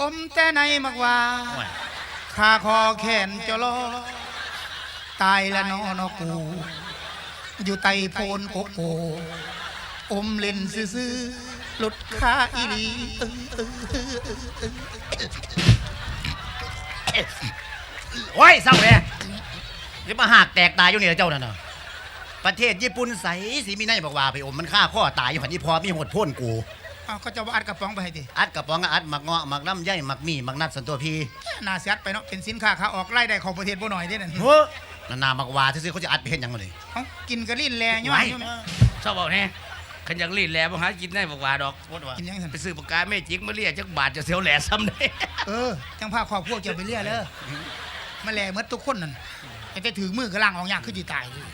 อมแต่ในมักว่าขาคอแขนจะลอตายละนอนอกู อยู่ไตโพนโกโกอมเล่นซื่อๆหลุดขาอีหลีเออเออเออเออโอ้ยเศร้าเลยจะมาหักแตกตายอยู่นี่เหรอเจ้านั่นน่ะประเทศญี่ปุ่นใสสีมีไนบอกว่าไปอมมันฆ่าข้อตายอยู่หันที่พอมีหดพ่นกู เอาก็จะว่าอัดกระป๋องไปให้ดิอัดกระป๋องก็อัดหมักเงาะหมักน้ำใยหมักมีหมักนัดสันตัวพีน่าเสียดไปเนาะเป็นสินค้าขาออกไล่ได้ของประเทศบ่หน่อยเด้นั่นเฮ้ยนานามักวาซื้อๆเขาจะอัดไปเห็นยังไงเลยเอากินกระลิ่นแลย่อไว้ยอยู่แม่ชอบบอกแน่ขันอยากรีดแหลบ่หากินได้บอกว่าดอกพูดว่ากินยังสันไปซื้อปากกาเมจิกมาเรียกจักบาทจะเสียวแหล่ซ้ำได้เออจังพาครอบครัวเจ้าไปเลี้ยเลยมาแลหมดทุกคนนั่นแต่แต่ถือมือกระล่างออกยากคือจีตายเลย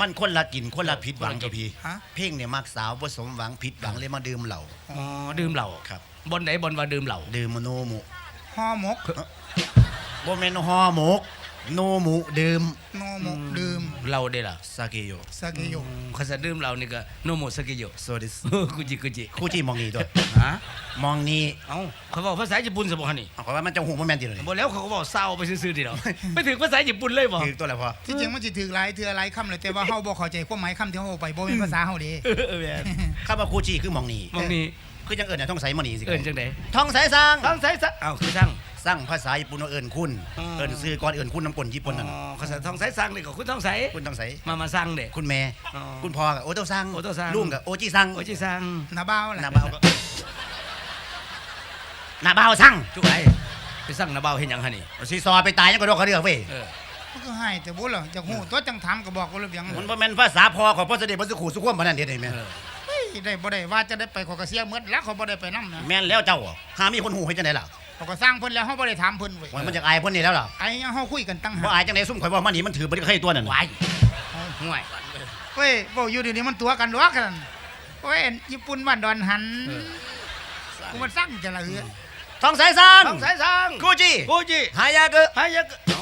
มันคนละกินคนละผิดหวังเจ้าพี่ ฮะ เพ่งเนี่ยมักสาวผสมหวังผิดหวังเลยมาดื่มเหล้า อ๋อดื่มเหล้าครับ บนไหนบนว่าดื่มเหล้าดื่มโนมุห่อหมกบ่แม่นฮอหมก โนมุดื่มโนหมกดื่มเหล้าได้ล่ะซาเกโยสาเกโยเขาจะดื่มเหล้านี่ก็โนโมสกิโยโซดิสกูจิกูจิคู่ที่มองนี่ด้วยฮะมองนี่เอ้าเขาบอกภาษาญี่ปุ่นสมองนี่เอาเขาว่ามันจะหูบ่แม่นติเลยบอกแล้วเขาก็บอกเศร้าไปซื่อๆดิเนาะไม่ถึงภาษาญี่ปุ่นเลยบ่คือตัวอะไรพอที่จริงมันสิถือหลายเทื่อหลายคำเลยแต่ว่าเฮาบ่เข้าใจความหมายคำที่เฮาเอาไปบ่เป็นภาษาเฮาเด้เออเออแม่นคำว่าคู่จีคือมองนี่มองนี่คือจังเอิญน่ะท่องใสมองนี่สิเอิ้นจังได๋ท่องใสสร้างต้องใส่ซะเอ้าคือช่าง สร้างภาษาญี่ปุ่นว่าเอิญคุณอ๋อเอิญซื้อก่อนเอิญคุณน้ำกลญี่ปุ่นนั่นอ๋อเขาจะต้องใส่สั่งนี่ก็คุณต้องใส่คุณต้องใสมามาสั่งเด้คุณแม่อ๋อคุณพ่อกับโอโตซังโอโต้ซัง ลุงกับโอจิซังโอ้จิสั่งหน้าบ้าวล่ะหน้าเบาก็หน้าเบาซังจุกไอ้ไปสั่งนาเบาเห็นหยังฮะนี่ซีซอไปตายยังก็โดนเขาเรือกเว้ยเออมันก็ให้แต่บ่ล่ะจากฮู้ตัวจังถามก็บอกว่าเรื่องมันบ่แม่นภาษาพ่อของพ่อเสด็จพระสุขุสุขวมปานนั้นเด็ดเห็นไหมเออเฮ้ยได้บ่ได้ว่าจะได้ไปขอกระเสียหมดแล้วเขาบ่ได้ไปนำนะแม่นแล้วเจ้าอะหามีคนหูให้จังไดล่ะ เขาก็สร้างเพิ่นแล้วเฮาบ่ได้ถามเพิ่นเว้ยว่ามันจะอายเพิ่นนี่แล้วล่ะไอ้ยังเฮาคุยกันตั้งบ่หากอายจังไดซุ่มข่อยว่ามันนี่มันถือบ่ได้ใครตัวนั่นวายห่วยเว้ยเว้าอยู่เดี๋ยวนี้มันตัวกันดอกกันเว้ยญี่ปุ่นบ้านดอนหันกูมันสั่งจะละเอือท่องใสสร้างต้องใส่สั่งกูจิกูจิหายากะให้ยักเอ้า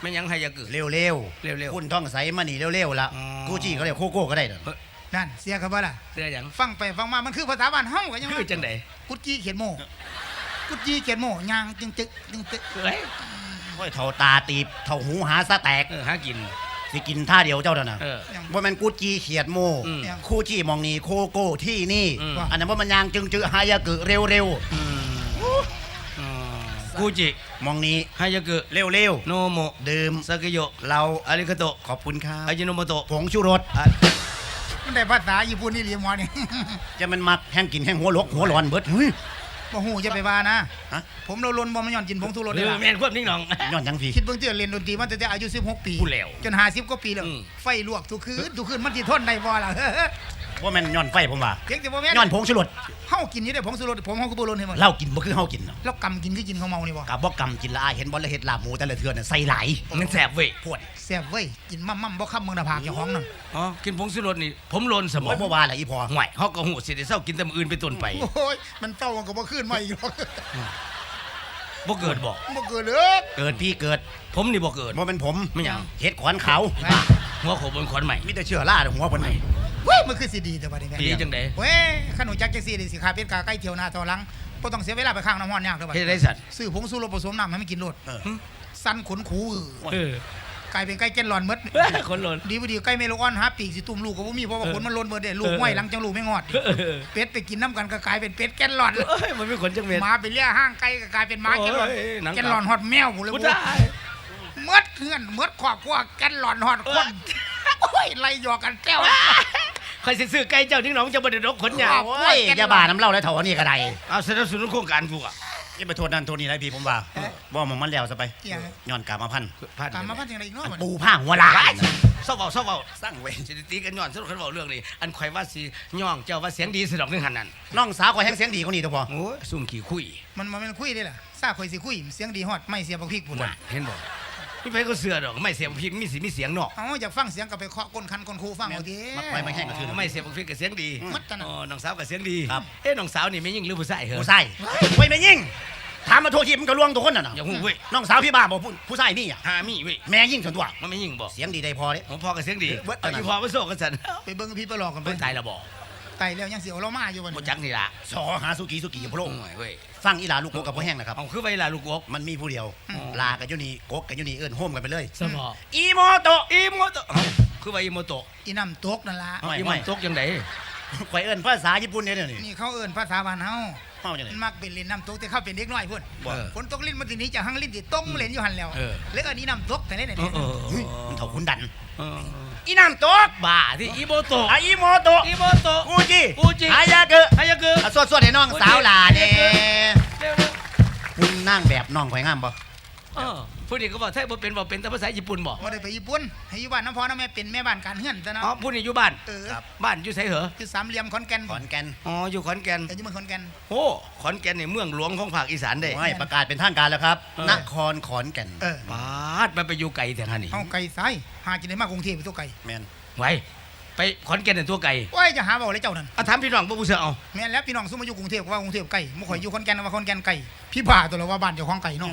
ไม่ยังให้ยักเร็วๆเร็วๆคุณท่องใสมานี่เร็วๆละอ๋อกูจิเขาเรียกโคโก้ก็ได้เด้อนั่นเสียครับบ่ล่ะเสื้อหยังฟังไปฟังมามันคือภาษาบ้านเฮาก็ยังคือจังได๋กุดจี้เขียนโม กุดจี้เขียนโมยางจึงจึกจึงจึกเอ้ยโอ้ยเท่าตาตีบเท่าหูหาซะแตก เออหากิน สิกินท่าเดียวเจ้านั่นน่ะเออ ว่ามันกูจีเขียดโมอืมคู่จีมองนี่โคโก้ที่นี่ อืม อันนั้นว่ามันยางจึงจือหายากะเร็วอืมอ๋อกูจิๆมองนี้ให้ยักเร็วโนโมๆดื่มสกิโยเราอาริกาโตขอบคุณครับอาจิโนโมโตะผงชูรสมันได้ภาษาญี่ปุ่นนี่เรียนหมอนี่ จะมันมักแห้งกินแห้งหัวลกหัวร้อนเบิดเฮ้ย บ่ฮู้จะไปว่านะฮะ ผมเราลนบ่มันย้อนกินผงชูรสเอได้อล่ะแม่นควบนิ่งหนอง ย้อนยังพี่ คิดเบิ่งที่เรียนดนตรีมาตั้งแต่อายุ 16 ปีพูดแล้วจน50กว่าปีแล้วอืม ไฟลวกทุกคืนทุกคืนมันสิทนได้บ่ล่ะ ว่ามันย้อนไฟผมว่าเพียงแต่บ่แม่นย้อนผงชูรสเฮากินอยู่ได้ผงชูรสผมเฮาก็บ่ลนให้มันเหล้ากินบ่คือเฮากินเนาะแล้วกำกินคือกินข้าวเมานี่บ่กับบ่กำกินละอายเห็นบ่ละเฮ็ดลาบหมูแต่ละเทื่อน่ะใส่หลายมันแสบเว้ยพวดแซ่บเว้ยกินมั่มๆบ่ค้ำเมืองหน้าผากเจ้าของนั่นอ๋อกินผงชูรสนี่ ผมโลนสมอโอ้งยบ่ว่าละอีพอห่วยเฮาก็หูสิได้เศร้ากินแต่มื้ออื่นไปต้นไปโอ้ยมันเต้ามันก็บ่ขึ้นมาอีกหรอกบ่เกิดบ่บ่เกิดเลยเกิดพี่เกิด ผมนี่บ่เกิดบ่เป็นผมไม่หยังเฮ็ดขอนขาวหัวโขบนขอนใหม่มีแต่เชื้อราหัวเพิ่นนี่ เว้ยมันคือสิดีแต่บัดนี้แม่ดีจังได๋เว้ยขนมจักจังซี่ดิสิขาเป็ดกาไก่เที่ยวหน้าต่อหลังบ่ต้องเสียเวลาไปข้างน้ำร้อนยากเด้อบัดเฮ็ดได้สัตว์ซื้อผงสู้รสผสมน้ำให้มันกินโลดเออสั้นขนคูอื้อเออกลายเป็นไก่แก่นหลอนหมดคนโลนดีบ่ดีไก่เมโลออนหาปีกสิตุ่มลูกก็บ่มีเพราะว่าขนมันหล้นเบิดเด้ลูกเออห้อยหลังจังลูกไม่งอดเออเป็ดไปกินน้ำกันก็กลายเป็นเป็ดแก่นหลอนเอ้ยมันมีขนจังเม็ดหมาไปเลี้ยห้างไก่ก็กลายเป็นหมาแก่นหลอนโอ้ยหนังแก่นหลอนฮอดแมวหมดเลยกูโว้ได้ยเมดเพื่อนเมดครอบครัวแก่นหลอนฮอดคนโอ้ยไล่หยอกกันแก้ว ใครสิซื้อไก่เจ้าทิ้งหนองจะบ่ได้ดอกขนยาวครับโอ้ยอย่าบ้าน้ำเหล้าแล้วเท่าอันนี้ก็ได้เอาสนับสนุนโครงการกูอะอย่าไปโทษนั่นโทษนี่นะพี่ผมว่าบ่มันมันแล้วซะไปเอี่ยง ย้อนกามาพันธุ์ผ่านตามมาพันจังไดอีกเนาะอันบัดปูนี้ผ้าหัวลาย เศร้าเบาเศร้าเบาสร้างเวรสิตีกันย้อนสรุปคันเว้าเรื่องนี้อันข่อยว่าสิย่องเจ้าว่าเสียงดีสะดอกนึงหันนั่นน้องสาวก็แห้งเสียงดีกว่านี้ตัวพอ โอ้ยซุ่มขี้คุยมันมันเป็นคุยได้ล่ะซาข่อยสิคุยเสียงดีฮอดไม่เสียบักพริกพุ่นน่ะเห็นบ่ มีไผก็เสือดอกไม่เสียบพริกมีสิมีเสียงเนาะเอาอยากฟังเสียงก็ไปเคาะก้นคันก้นคูฟังเอาดิมักไปไม่แห้งก็คือไม่เสียบพริกก็เสียงดีมัดตะนะอ๋อน้องสาวก็เสียงดีครับเอ๊ะน้องสาวนี่ไม่ยิ่งหรือผู้ชายเหรอผู้ชายเว้ยไม่ยิ่งถามมาโทษทีมันก็ลวงตัวคนน่ะนะอย่าหูเว้ยน้องสาวพี่บ้าบอกผู้ผู้ชายนี่อะหามีเว้ยแม่ยิ่งส่วนตัวมันไม่ยิ่งบ่เสียงดีได้พอเด้ของพ่อก็เสียงดีเบิดเอาอันนั้นอีพ่อมาโซ่กันสันไปเบิ่งพี่ประหลอกกันไปเพิ่นตายแล้วบ่ ตตแล้วยังสิเอาเรามาอยู่บ่บ่นี่จักนี่ล่ะสอหาสุกี้สุกี้พะโลโอ้ยเว้ยฟังอีหลาลูกโกกับพ่อแห้งนะครับ เอาคือไว้ล่ะลูกอกมันมีผู้เดียว ลากับยุนี่กกกับยุนี่เอิ้นโฮมกันไปเลยสมออีโมโตะอีโมโตะเอ้าคือว่าอีโมโตะอีน้ำตกนั่นล่ะไม่อีโมไม่โตะจังได๋ข่อยเอิ้นภาษาญี่ปุ่นเนี่ยเดี๋ยวนี่นี่เขาเอิ้นภาษาบ้านเฮา เฮาจังได๋มันมักเป็นเล่นน้ำตกแต่เขาเป็นเด็กน้อยพุ่นบ่ ฝนตกลิ้นมันสิหนี้จากหังลิ้นสิต้งเล่นอยู่หั่นแล้วเออ แล้วอันนี้น้ำตกแต่ไหนไหนเออเออเฮ้ยมันเท่าคุณดัน เอออีน้ำตกบ้าที่อีโมโตะอะอีโมโตะอีโมโตะกูจิกูจิอายาเกะฮายาคือ อะสวดๆให้น้องสาวหลาเด้เร็วคุณนั่งแบบน้องข่อยงามบ่ ๆเออ ผู้นี้ก็บอกไทยบ่เป็นบ่เป็นแต่ภาษาญี่ปุ่นบ่บ่ได้ไปญี่ปุ่นให้อยู่บ้านน้ำพอน้ำแม่เป็นแม่บ้านการเฮือนซะเนาะอ๋อผู้นี้อยู่บ้านเออบ้านอยู่ไสเหรอคือสามเหลี่ยมขอนแก่นขอนแก่นอ๋ออยู่ขอนแก่นแต่อยู่เมืองขอนแก่นโอ้ขอนแก่นนี่เมืองหลวงของภาคอีสานเด้โอ้ยประกาศเป็นทางการแล้วครับเออนครขอนแก่นเออปาดมันไปอยู่ไกลแต่ฮะนี่เอาไก่ซ้ายหากินได้มากกรุงเทพไปตัวไก่แม่นไว้ไปขอนแก่นเป็นตัวไก่โอ้ยจะหาเบาเลยเจ้านั่นเอาถามพี่น้องบ่ผู้เสือเอาแม่นแล้วพี่น้องซุ่มมาอยู่กรุงเทพก็ว่ากรุงเทพไก่บ่ข่อยอยู่ขอนแก่นก็ว่าขอนแก่นไก่พี่บ้าตัวละว่าบ้านเจ้าของไก่เนาะ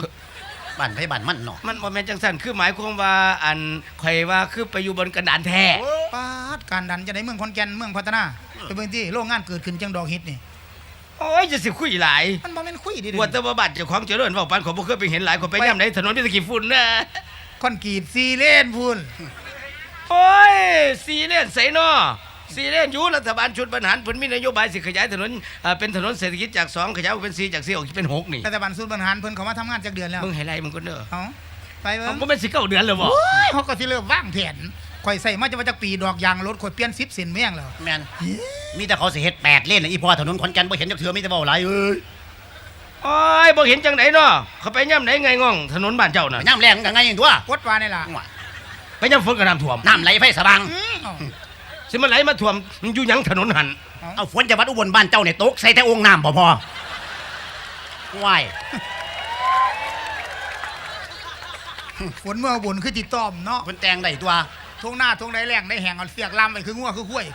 บ้านไผบ้านมันเนาะมันบ่แม่นจังซั่นคือหมายความว่าอันข่อยว่าคือไปอยู่บนกระดานแท้ปาดการดันจะได้เมืองขอนแก่นเมืองพัฒนาไปเบิ่งที่โรงงานเกิดขึ้นจังดอกเฮ็ดนี่โอ้ยจะสิคุยหลายมันบ่แม่นคุยดิว่าแต่ว่าบ้านเจ้าของเจริญเว้าปานขอยบ่เคยไปเห็นหลายคนไปย่ํไหนถนนมีแตะกี้ฝุ่นนะคอนกรีตซีเลนพุ่นโอ้ยสีเลนไสนอ สีเลนอยู่รัฐบาลชุดบรรหารเพิ่นมีนโยบายสิขยายถนนเอ่อเป็นถนนเศรษฐกิจจากสองขยายเป็น4จาก4ออกเป็นหกนี่รัฐบาลศูนย์บริหารเพิ่นเขามาทำงานจักเดือนแล้วมึงให้ไล่มึงก็เด้อเอาไปเบิ่เอางบ่แม่นสิเก้าเดือนแล้วบ่โอ้ยเขาก็สิเริ่มวางแผนข่อยใส่มาจะว่าจักปีดอกยางรถข่อยเปลี่ยน10เส้นแม่งแล้วแม่นมีแต่เขาสิเฮ็ดแปดเลนน่ะอีพ่อถนนขอนแก่นบ่เห็นจักเทื่อมีแต่เว้าหลายเอ้ยโอ้ยบ่เห็นจังไดเนาะเขาไปย่ำไหนไงง่อง ถนนบ้านเจ้าน่ะย่ำแรงกันไงอย่างตัวกดว่านี่ล่ะไปย่ำฝนกับน้ำท่วมน้ำไหลไฟสว่างอืมเอา สิมันไหลมาท่วมมันอยู่หยังถนนหันเอาฝนจากวัดอุบลบ้านเจ้าเนี่ยตกใส่แต่องค์น้ำบ่พอว้ายฝนเมื่อบุญคือติต้อมเนาะเพิ่นแต่งได้ตัวทงหน้าทงใดแรงได้แหงเอาเสียกลามไปคืองัวคือข้วย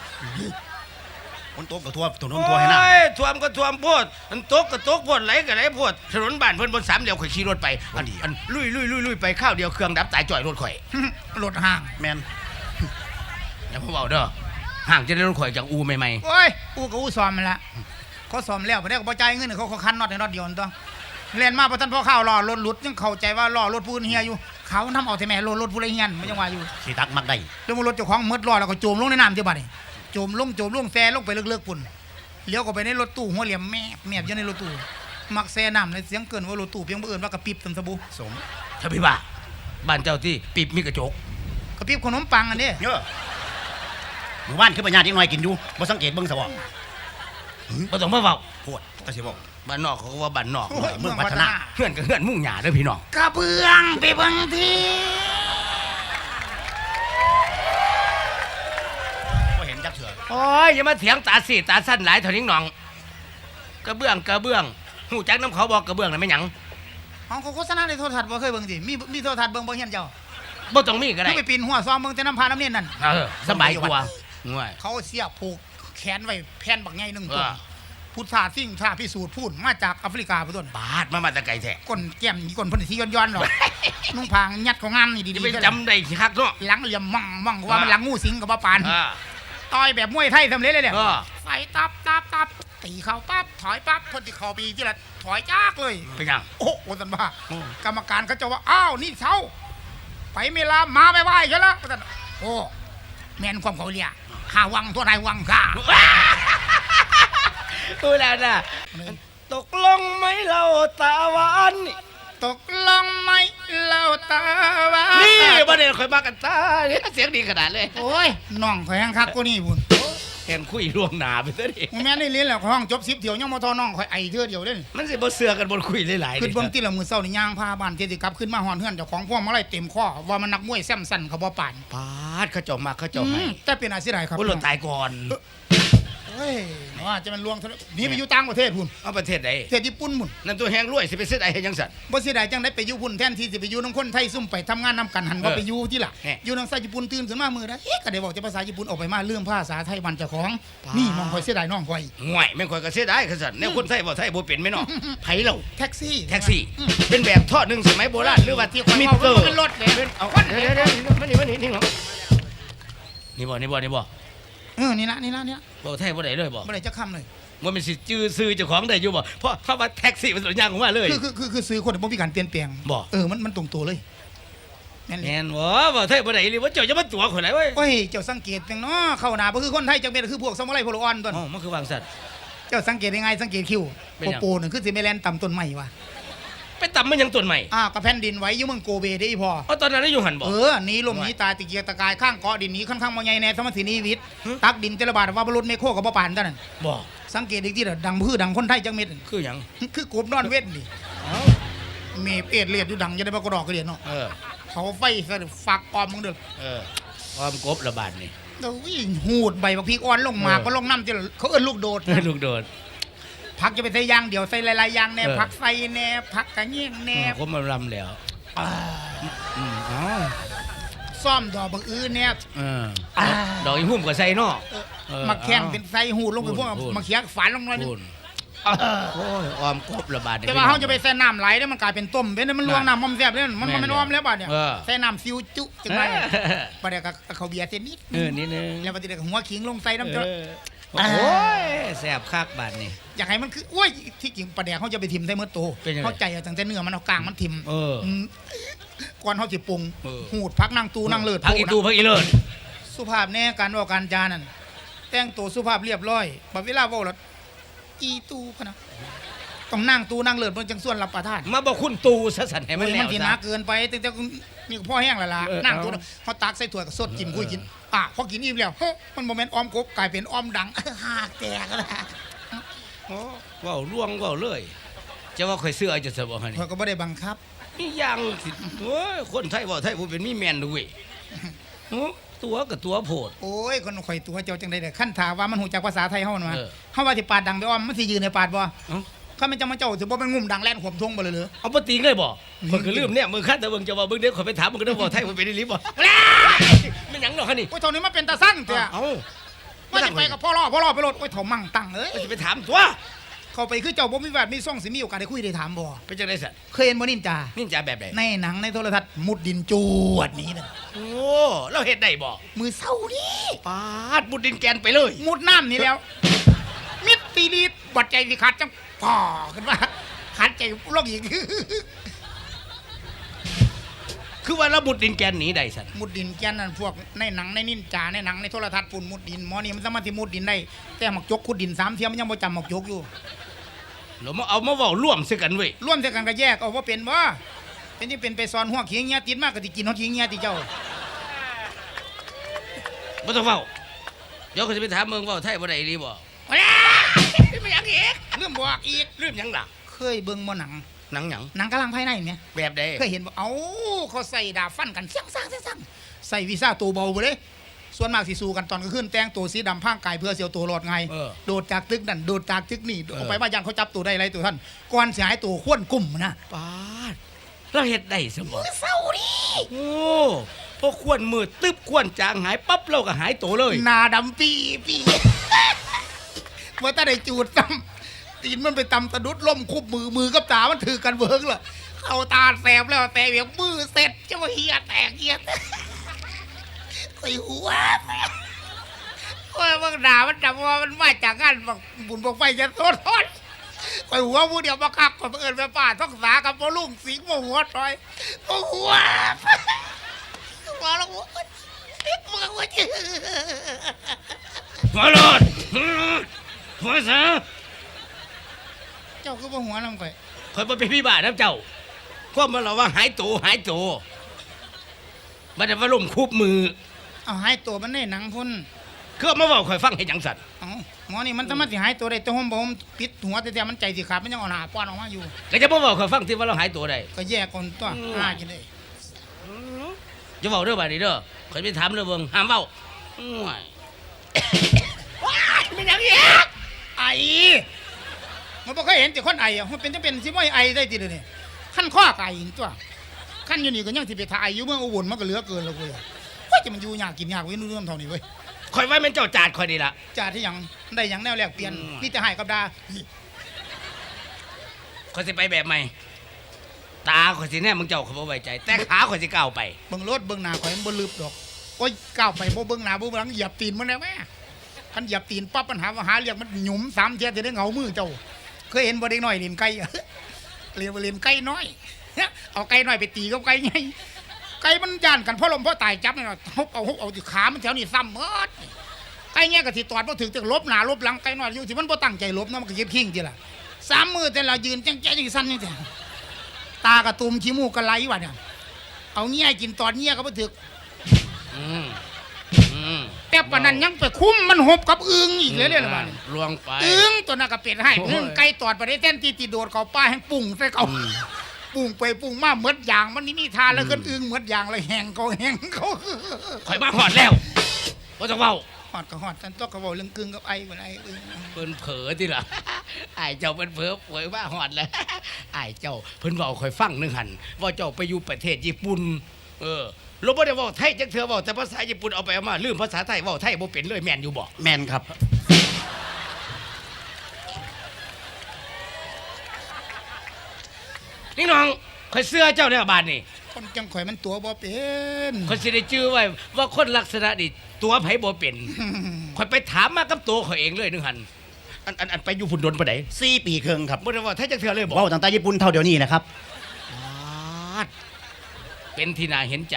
ฝนตกก็ทั่วถนนทั่วให้น้โอ้ยท่วมก็ท่วมโพดมันตกก็ตกโพดไหลก็ไหลโพดถนนบ้านเพิ่นบนสามเหลี่ยมข่อยขี่รถไปอันอันลุยลุยลุยลุยไปข้าวเดียวเครื่องดับตายจ่อยรถข่อยรถห่างำแม่นอย่ามาเว้าเด้อ ห่างจะได้รถข่อยจากอูใหม่โอ้ยอูกับอูซ้อมมันละเขาซ้อมแล้วบ่ได้ก็บ่จ่ายเงินให้เขาเขาคันน็อตให้น็อตเดียวนั่นตัวเล่นมาบ่ทันพอข้าวรอรถหลุดยังเข้าใจว่ารอรถผู้อื่นเฮียอยู่ เขาทำเอาแต่แม่รถรถผู้ใดเฮียนมันยังว่าอยู่สิตักมักได้แล้วมันรถเจ้าของมืดรอแล้วก็โจมลงในน้ำเจ้าบัดนี่โจมลงโจมลงแซ่ลงไปเลิกๆปุ่นเลี้ยวก็ไปในรถตู้หัวเหลี่ยมแม่แม่อยู่ในรถตู้มักแซ่น้ำในเสียงเกินว่ารถตู้เพียงบ่เอิ้นว่ากระปิบสันสบู่สมๆถ้าพี่ว่าบ้านเจ้าที่ปิบมีกระจกกระปิบขนมปังอันนี้ เยอะ หมู่บ้านคือปัญญาที่น้อยกินอยู่บ่สังเกตเบิ่งซะบ่บ่ต้องมาเว้าโพดก็สิบอกบ้านนอกเขาก็ว่าบ้านนอกโอ้ยเมืองพัฒนา เพื่อนก็เพื่อนมุ่งหญ้าเด้อพี่น้องกระเบื้องไปเบิ่งทีบ่เห็นจักเทื่อโอ้ยอย่ามาเถียงตาสีตาสั้นหลายเท่านี้น้องกระเบื้องกระเบื้องหูจักน้ำเขาบอกกระเบื้องน่ะไม่หยังของเขาโฆษณาในโทรทัศน์บ่เคยเบิ่งสิมีมีโทรทัศน์เบิ่งบ่เฮียนเจ้าบ่ต้องมีก็คืได้อไปปีนหัวซ้อมเบิ่งแต่น้ำพาน้ำเนียนนั่นเออสบายกว่า ง่วย เขาเสียบผูกแขนไว้แผ่นบักใหญ่หนึงเอต้นอพุทธาสิ่งชาพิสูจน์พูดมาจากแอฟริกาพุ่นต้นปาดมามาแตะไกลแท้ก้นแก้มนี่ก้นเพิ่นสิย้อนๆหรอกนุ่งพางยัดของงามนี่จะดีไปๆจำได้สิคักเนาะ หลังเหลี่ยมมั่งมั่งว่ามันหลังงูสิงกับบ่ปานเออต่อยแบบมวยไทยสำเร็จเลยเนี่ยเออใส่ตับตับตับตีเข้าปั๊บถอยปั๊บเพิ่นสิเข้าปีที่ละถอยจากเลย เป็นหยัง โอ้โหสันบ้าโอ้ กรรมการเขาจะว่า อ้าว นี่เช้า ไปเมลามาไปไหว้กันแล้วสันโอ้ แมนความเขาเรียกข้าวังตัวนายวังข้าดูแล้วนะตกลงไหมเราตาหวานนี่ตกลงไหมเล่าตาวานี่ประเด็นคอยมากันตาเนี่ยเสียงดีขนาดเลย โอ้ยน้องข่อยยังคักกูนี่บุญ เห็นคุยล่วงหนาไปซะดิแม่นได้เรียนแล้วห้องจบสิบเดียวยังมาทอน้องข่อยไอเทื่อเดียวเด้นมันสิบ่เสือกันบนคุยหลายๆขึ้นเบิ่งนี่ที่ละมือเศร้านี่ย่างพาบ้านเจติกลับขึ้นมาหอนเฮือนเจ้าของพวกมาไล่เต็มข้อว่ามันนักมวยแซมสันเขาบ่ปานปาดเขาเจามาเขาเจาอืให้มแต่เป็นอาชีพไรครับว่าเราตายก่อน เฮ้ยว่าจะเป็นลวงเท่านั้นหนี่ไปอยู่ต่างประเทศพุ่นเอาประเทศใดประเทศญี่ปุ่นพุ่นนั่นตัวแหงรวยสิไปเสียดายเฮ็ดจังซั่นบ่เสียดายจังได้ไปอยู่พุ่นแทนที่สิไปอยู่น้ำคนไทยซุ่มไปทำงานนํกันหันว่าเออไปอยู่ที่ล่ะแหะอยู่น้ำซาญี่ปุ่นตื่นขึ้นมามือได้เอ๊ะก็ได้บอกจะภาษาญี่ปุ่นออกไปมาเรื่องภาษาไทยวันเจ้าของปานี่นี่มองคอยเสียดายน้องคอย ห่วยแม่งข่อยก็เสียดายคือซั่นแนวคนไทยบ่ไทยบ่เป็นแม่นอไผเราแท็กซี่แท็กซี่ เป็นแบบทอดหนึ่งสมัยโบราณหรือว่าที่คอยมิเมาเตอร์เป็นรถเลยเอาเดี๋ยวเดี๋ยวเดี๋ยวมานี่มานี่นี่เหรอนี่บ่นี่บ่นี่บ่ เออนี่ละนี่ละนี่ละบ่ไทยบ่ได้เลยบ่บ่ได้จะค้ำเลยว่ามันสิจื้อซื้อเจ้าของได้อยู่บ่เพราะเพราะว่าแท็กซี่มันสัญญาณของมาเลยคือคือคือคือซื้อคนบ่มีการเปลี่ยนแปลงบ่เออมันมันตรงตัวเลยแม่นเลยแม่นบ่บ่ไทยบ่ได้หรือว่าเจ้าจะมาตัวคนไหนเว้ยโอ้ยเจ้าสังเกตจังเนาะเข้าหน้าบ่คือคนไทยจังเป็นคือพวกสมุไรพวกอ่อนต้นอ๋อมันคือวางสัตว์เจ้าสังเกตยังไงสังเกตคิวเป็นโปหยังโปนึงคือสิแม่แลนต่ำต้นใหม่ว่ะ ไปตำมันยังต้นใหม่อ้าวก็แผ่นดินไหวอยู่เมืองโกเบได้อีพอเอาตอนนั้นได้อยู่หันบ่เออหนีลมหนีตายตะเกียกตะกายข้างเกาะดินหนีค่อนข้างมาใหญ่แน่สมัยสินีวิทย์หึตักดินเจรบาดว่าบรรลุเมโคกับบ่ปานเท่านั้นบ่สังเกตอีกทีเด้อดังพือดังคนไทยจังเม็ดคือหยังคือกบนอนเว้นนี่เมฟเอ็ดเลียดอยู่ดังจะได้มากระดอกกระเดียนเนาะเออ เขาไฟใส่ฝักออมมึงเด้อเออความกบระบาดนี่ เดี๋ยววิ่งหูดใบบักพริกอ่อนลงมาเออ ก็ลงน้ำเจาเขาเอิ้นลูกโดด ลูกโดด ผักจะไปใส่อยางเดียวใส่หลายๆอยางแน่เออ ผักใส่แน่ผักกระเงี้ยงแน่กบมันรำแล้วอืมเอ้าซ่อมดอกบักอื้อแน่ เออดอกอีหุ่มกับใส่เนาะเออเออมาแข้งเป็นใส่หูดลงไปพวกพูด มาเขียฝานลงหน่อยนึงพูดโอ้ยออมกบระบาดนี่แต่ว่าเขาจะไปใส่น้ำไหลแล้วมันกลายเป็นต้มเป็นมันลวงน้ำมันแซ่บเนี่ยมันมันไม่แม่นอ้อมแล้วบาดเนี่ยเออ ใส่น้ำซิวจุจังไรเออบาดเนี่ยก็เขาเบียร์เส้นนิดเออนิดนึงแล้วบาดเนี่ยก็หัวขิงลงใส่น้ำเจาะเออ โอ้ยแสบคักบาดนี่ อยากให้มันคือโอ้ยที่จริงปลาแดกเขาจะไปทิมได้เมื่อโตเป็นยังไง เขาใจเอาตั้งแต่เนื้อมันเอากลางมันทิมเออ มก่อนเขาจะปรุงเออ หูดพักนางตูนางเลิศพักอีตูพักอีเลิศสุภาพแน่การว่าการจานั่นแต่งตัวสุภาพเรียบร้อยบัดเวลาเว้าแล้วอีตูพะนะ ต้องนั่งตูนั่งเลิศมันจังส่วนรับประทานมาบอกคุณตูซะสันให้มันโอ้ยแล้มันวสิซะหนาเกินไปแต่แต่นี่ก็พ่อแห้งแล้วล่ะเออนั่งตูเอาเขาตักใส่ถ้วยก็สดกินคุยกินอะพอกินอิ่มแล้วเฮ้ยมันโมเมนต์ออมกบกลายเป็นออมดัง หากแตกแล้วโอ้เว้าล่วงเว้าเลย จะว่าข่อยเสื้อจะสบฮะนี่เขาก็ไม่ได้บังคับ มีหยังสิโอ้ยคนไทยเว้าไทยบ่เป็นมีแม่นด้วยโอ้ตัวกับตัวโพด โอ้ยคนข่อยตัวเจ้าจังได้เด้อขั้นถามว่ามันหูจักภาษาไทยเฮานะเออ เฮาว่าสิปาดดังไปอ้อมมันสิยืนในปาดบ่เอ้าเขามันจะมาเจ้าสิบ่เป็นงุ่มดังแล่นขวมทงบ่เลยเหรอเอาปติงเลยบ่ข่อยก็ลืมเนี่ยมือคันแต่เบิ่งจะว่าเบิ่งเด้อข่อยไปถามมึงก็ได้บ่ไทยบ่เป็นอีหลีบ่ไม่หยังดอกฮะนี่โอ้ยเท่านี้มันเป็นตาสั้นเถอะเอ้าว่าจะไปกับพ่อรอพ่อรอไปรถโอ้ยเถ่ามั่งตั้งเอ้ยก็จะไปถามตัวเขาไปคือเจ้าบ่มีแบบมีซ่องสิมีโอกาสได้คุยได้ถามบ่เป็นจังได๋สันเคยเห็นบ่นินจานี่จะแบบใดในหนังในโทรทัศน์มุดดินจวดนี้น่ะโอ้เราเฮ็ดได้บ่มือเศร้านี่ปาดบุดดินแกนไปเลย มุดน้ำนี่แล้วมิดตีลีด บัดใจสิขาดจังพ่อขึ้นมาขาดใจลงอีกคือว่าเราบุดดินแกนหนีได้สันมุดดินแกนนั่นพวกในหนังในนินจาในหนังในโทรทัศน์ปุ่นมุดดินหมอนี่มันสามารถที่มุดดินได้ แต่หมักจกขุดดินสามเทียมมันยังบ่จำหมักจกอยู่เรามาเอามาเว้าร่วมซึ่กันเว้ยร่วมแต่กันก็แยกเอาว่าเป็นบ่เป็นที่เป็นไปสอนหัวเขียงเงี้ยติดมากก็ติกินหัวเขียงเงี้ยติเจ้าบ่ต้องเว้าเดี๋ยวเขาจะไปถามมึงเว้าไทยบ่ได้อีหลีบ่ บอกอีกลืมหยังล่ะ เคยเบิ่งบ่หนัง หนังหยังหนังกำลังภายในเนี่ยแบบใดเคยเห็นบ่เอ้าเขาใส่ดาบฟันกันเสียงซ่างเสียงซ่างใส่วีซ่าตัวเบาไปเลยส่วนมากสิสู้กันตอนกลางคืนแต่งตัวสีดำพรางกายเพื่อเสียวตัวรอดไง เออโดดจากตึกนั่นโดดจากตึกนี่เออออกไปว่ายันเขาจับตัวได้ไรตัวท่านก่อนเสียหายตัวข้วนกลุ่มนะปาดเราเฮ็ดได้ซะบ่เศร้าดิโอ้พอควรมืดตึบควรจางหายปั๊บเราก็หายตัวเลย หนาดำปีปีว่าถ้าได้จูดซ้ำ ตีนมันไปตำตะดุดล่มคุบมือมือกับตามันถือกันเวิร์กเลยเอาตาแสบแล้วแต่เบียงมือเสร็จจะมาเฮียแตกเฮียใส่หัวโอ้ยมึงด่ามันจำว่ามันมาจากงานบบุญบอกไฟจะโทษทนไปหัวมูเดียวมาคักก่อนเอิญไปป่าท้องสากับพ่อลุงสิงห์มาหัวซอยโอ้หัวมาแล้วหัวมึงหัวจืดหัวโลดหัวซะเจ้าคือบ่หัวน้ำก่อยข่อยบ่เป็นพี่บ้านะเจ้าความว่าเราว่าหายตัวหายตัวมันจะว่าล่มคุบมือ เอาหายตัวมันได้หนังพุ่นคือเอามาเว้าข่อยฟังเฮ็ดหยังสั่นเอาหมอนี่มันสามารถสิหายตัวได้แต่ผมบอกผมปิดหัวแต่แต่มันใจสิขาดมันยังเอาหน้าป้อนออกมาอยู่ ก็จะบ่เว้าข่อยฟังที่ว่าเราหายตัวได้ ก็แยกคนตัวอืมหน้าจะได้จะเว้าเด้อบัดนี้เด้อข่อยไปถามเด้อเบิ่งห้ามเว้าโอ้ยไม่ยังอีกไอ มันบ่เคยเห็นแต่คนไออะมันเป็นจะเป็นสิบ่ให้ไอได้ติเดี๋ยวนี้ขั้นข้อไก่ตัวขั้นอยู่นี่ก็ยังสิไปถ่ายอยู่เมืองอุบลมันก็เหลือเกินแล้วเว้ยโอ้ยจะมันอยู่ยากกินยากเว้ยนู่นๆเท่านี้เว้ยข่อยว่าแม่นเจ้าจาดข่อยนี่ล่ะจ่าที่หยังได้หยังแนวแลกเปลี่ยนอืมนี่แต่หายกับดาข่อยสิไปแบบใหม่ ตาข่อยสิแน่มึงเจ้าเขาบ่ไว้ใจ แต่ขาข่อยสิก้าวไป เบิ่งรถเบิ่งหน้าข่อยมันบ่ลืบดอกโอ้ยก้าวไปบ่เบิ่งหน้าบ่เบิ่งหลังเหยียบตีนมันได้แม่คันเหยียบตีนปั๊บปัญหาว่าหาเรียกมันหยุมสามเทียจะได้เหงามือเจ้า เคยเห็นบ่เด็กน้อยเล่นไก่เรียกว่เล่นไก่น้อย เอาไก่น้อยไปตีกับไก่ใหญ่ไก่มันย่านกันพ่อลมพ่อตายจับเนี่นะฮุบเอาฮุบเอาที่ขามันแถวนี้ซ้ำเมิดไก่แง่ก็สิตอดบ่ถึงจะลบหน้าลบหลังไก่น้อยอยู่ที่มันบ่ตั้งใจลบนะมันก็เย็บขิงทีละสามมือแต่ละยืนจังแจ๊จังสั่นจังแต่ตากระตุมขี้มูกกระไหลวะเนี่ยเอาเงี้ยกินตอนเงี้ยก็บ่ถึกอืมอืม แต่ปานนั้นยังไปคุ้มมันหบกับอึงอีกเลยเนี่ยละบ้านลวงไปอึงตัวนั้นก็เป็ดให้โอ้ยอึงไก่ตอดไปได้แท่นที่ติดโดดเขาป้าแห้งปุ่งใส่เขาปุ่งไปปุ่งมาเหมือดอย่างมันนี่นี่ทานแล้วก็อึงเหมือดอย่างเลยแหงเขาแหงเขาข่อยมาหอดแล้วบ่ต้องเว้าหอดก็หอดฉันต้องกระบอกเรื่องกึ่งกับไอ้คนไอ้อึงเพิ่นเผลอที่ล่ะไอ้ายเจ้าเพิ่นเผลอเผยว่าหอดแล้วไอ้ายเจ้าเพิ่นเว้าข่อยฟังหนึงหันว่าเจ้าไปอยู่ประเทศญี่ปุ่นเออ เราบ่ได้เว้าไทยจักเทื่อเว้าแต่ภาษาญี่ปุ่นเอาไปเอามาลืมภาษาไทยเว้าไทยบ่เป็นเลยแม่นอยู่บ่แมนครับ นี่น้องข่อยเสื้อเจ้าเนี่ยบาดนี่คนจังข่อยมันตัวบ่เป็นข่อยสิได้ชื่อไว้ว่าคนลักษณะนี่ตัวไผบ่เป็นข่อยไปถามมากับตัวข่อยเองเลยนึงหันอันอันอันไปอยู่พุ่นดนปานใดสี่ปีครึ่งครับบ่ได้เว่าไทยจักเทื่อเลยบ่เว้าตั้งแต่ญี่ปุ่นเท่าเดี๋ยวนี้นะครับาดเป็นที่น่าเห็นใจ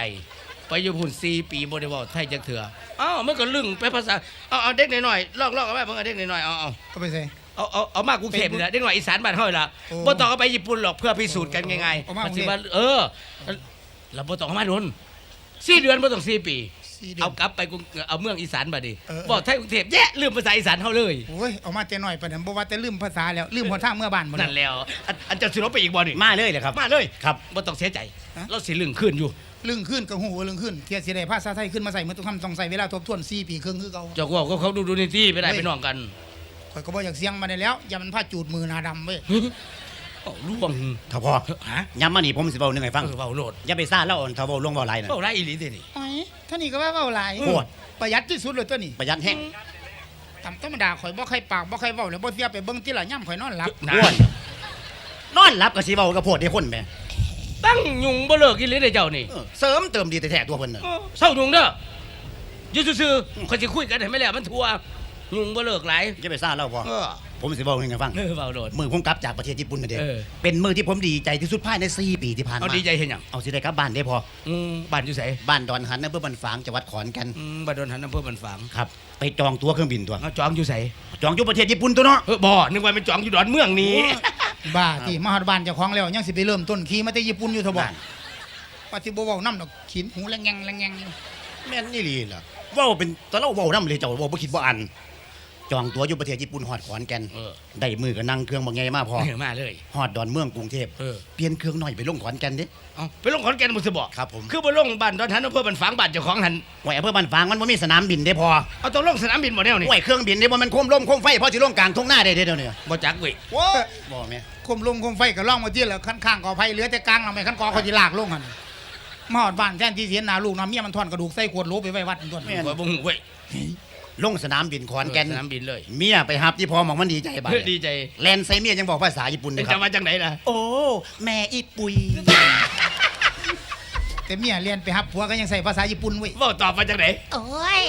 ไปอยู่พุ่นสี่ปีบ่ได้เว้าไทยจักเถื่ออ้าวมันก็ลึงไปภาษาเอาเอาเด็กหน่อยๆลอกลอกเอาไว้เพิ่งเอาเด็กหน่อยๆเอาเอาก็ไปใส่ เอาเอาเอามากรุงเทพนี่แหละเด็กหน่อยอีสานบ้านเฮานี่ล่ะโอ้บ่ต้องเอาไปญี่ปุ่นหรอกเพื่อพิสูจน์กันง่ายเอามาๆกรุงเทพสิว่าเออเราบ่ต้องเอามาโดนสี่เดือนบ่ต้องสี่ปี สี่เดือเอานกลับไปกรุงเอาเมืองอีสานบัดนี้เออบอกไทยกรุงเทพแย่ลืมภาษาอีสานเฮาเลย โอ้ยเอามาแต่น้อยปานนั้นบ่ว่าแต่ลืมภาษาแล้วลืมหนทางเมื่อบ้านบ่นั่นแล้ว อันอันจะสิลบไปอีกบ่นี่มาเลยเลยครับ มาเลยครับบ่ต้องเสียใจ ฮะ เราสิลึงขึ้นอยู่ ลึงขึ้นก็หูว่าลึงขึ้นเทียสิได้ภาษาไทยขึ้นมาใส่เมื่อทุกคำต้องใส่เวลาทบทวน4ปีครึ่งคือเก่าเจ้าก็เขาดูดูในที่ไปได้ไปน้องกันข่อยก็บ่อยากเสียงมาได้แล้วอย่ามันพาจูดมือหน้าดำเว้ยเอาล่วงถ้าพอฮะย้ำมานี่ผมสิเว้าหนึงให้ฟังเออเบาโลดอย่าไปซ่าแล้วอ่อนถ้าเว้าลงเว้าหลายน่ะเบาไรอีหลีเด้นี่ไอ้ท่านี่ก็ว่าเว้าหลายโคตรประหยัดที่สุดเลยตัวนี้ประหยัดแห้งตามธรรมดาข่อยบ่ใครปากบ่ใครเว้าแล้วบ่เสียไปเบิ่งที่ละย่ำข่อยนอนหลับนะอ้วนนอนหลับก็สิเว้ากับโพดให้คนแหม ตั้งยุงบ่เลิกอีหลีเด้เจ้านี่เออเสริมเติมดีแต่แท้ๆตัวเพิ่นน่ะ เออเศร้ายุงเด้ออยู่ซื่อๆคนสิคุยกันให้ไม่แล้วมันทัวยุงบ่เลิกหลายอย่าไปซ่าแล้วพอเออผมสิเว้าให้ฟัง เออเบาโลดมือผมกลับจากประเทศญี่ปุ่นน่ะเด้เออ เป็นมือที่ผมดีใจที่สุดภายใน 4 ปีที่ผ่านเอามาดีใจเห็นหยังเอาสิได้กลับบ้านได้พอ อืมบ้านอยู่ไสบ้านดอนหันอำเภอบันฝางจังหวัดขอนแก่นอืมบ้านโดนหันอำเภอบันฝางครับ ไปจองตั๋วเครื่องบินตัว เอาจองอยู่ไสจองอยู่ประเทศญี่ปุ่นตัวเนาะ เออบ่นึกว่าเป็นจองอยู่ดอนเมืองนี้ บ้าที่มาฮอดบ้านเจ้าของแล้วยังสิไปเริ่มต้นขี่มาแต่ญี่ปุ่นอยู่เทบ่นั่น ปฏิบ่เว้านำดอกขินหูแลงแงงแลงแงงอยู่แม่นนี่ลีล่ะเว้าเป็นตอนเราเว้านำเลยเจ้าเว้าบ่คิดบ่อัน จองตั๋วอยู่ประเทศญี่ปุ่นฮอดขอนแก่นเออ ได้มือก็นั่งเครื่องบ่ใหญ่มาพอเออมาเลยฮอดดอนเมืองกรุงเทพเออ เปลี่ยนเครื่องหน่อยไปลงขอนแก่นเด้เอาไปลงขอนแก่นบ่สิบ่ครับผม คือบ่ลงบ้านดอนหันอำเภอบันฝางบ้านเจ้าของหันไว้อำเภอบันฝางมันบ่มีสนามบินได้พอเอาต้องลงสนามบินบ่แนวนี่ไว้เครื่องบินได้บ่มันโคมลมโคมไฟพอสิลงกลางทุ่งนาได้เด้เดี๋ยวนี้บ่จักเว้ยว้าบ่แม่คมลงคมไฟก็ล่องมาที่แล้วคันข้างกอไผ่เหลือแต่กลางเอาไหม่คันกอเขาสิลากลงหั่นมาฮอดบ้านแทนที่สิเห็นหน้าลูกน้ำเมียมันทอนกระดูกใส่ขวดโหลไปไว้วัดนั่นตัวข่อยบ่ฮู้เว้ย ลงสนามบินขอนแก่นสนามบินเลย เมียไปหับที่พอหมองมันดีใจบัดเฮ้ยดีใจแลนใส่เมียยังบอกภาษาญี่ปุ่นเลยคจะรับมาจังไหนล่ะ โอ้ แม่อีปุย แต่เมียเรียนไปหับผัวก็ยังใส่ภาษาญี่ปุ่นเว้ย เว้าตอบมาจังไหน โอ้ย